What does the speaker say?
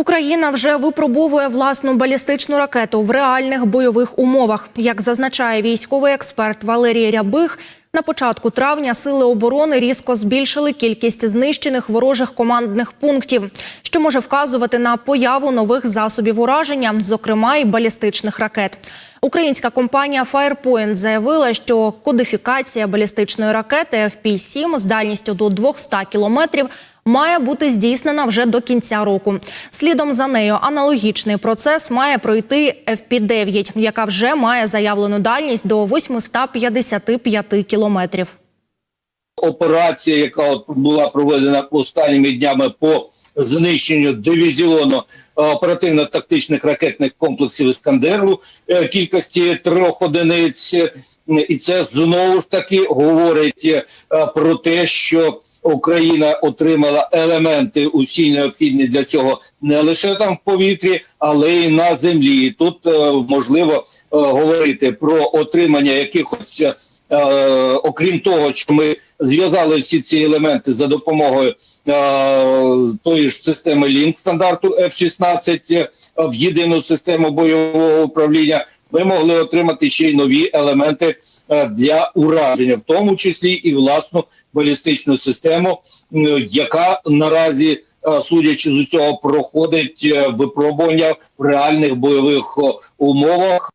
Україна вже випробовує власну балістичну ракету в реальних бойових умовах. Як зазначає військовий експерт Валерій Рябих, на початку травня сили оборони різко збільшили кількість знищених ворожих командних пунктів, що може вказувати на появу нових засобів ураження, зокрема і балістичних ракет. Українська компанія Firepoint заявила, що кодифікація балістичної ракети FP-7 з дальністю до 200 кілометрів має бути здійснена вже до кінця року. Слідом за нею аналогічний процес має пройти FP-9, яка вже має заявлену дальність до 855 кілометрів. Операція, яка от була проведена останніми днями по знищенню дивізіону е, оперативно-тактичних ракетних комплексів Іскандеру е, кількості трьох одиниць, і це знову ж таки говорить е, про те, що Україна отримала елементи усі необхідні для цього не лише там в повітрі, але й на землі. І Тут можливо говорити про отримання якихось. Е, окрім того, що ми зв'язали всі ці елементи за допомогою е, тої ж системи Link стандарту F-16 е, в єдину систему бойового управління, ми могли отримати ще й нові елементи для ураження, в тому числі і власну балістичну систему, яка наразі. Судячи з усього, проходить випробування в реальних бойових умовах.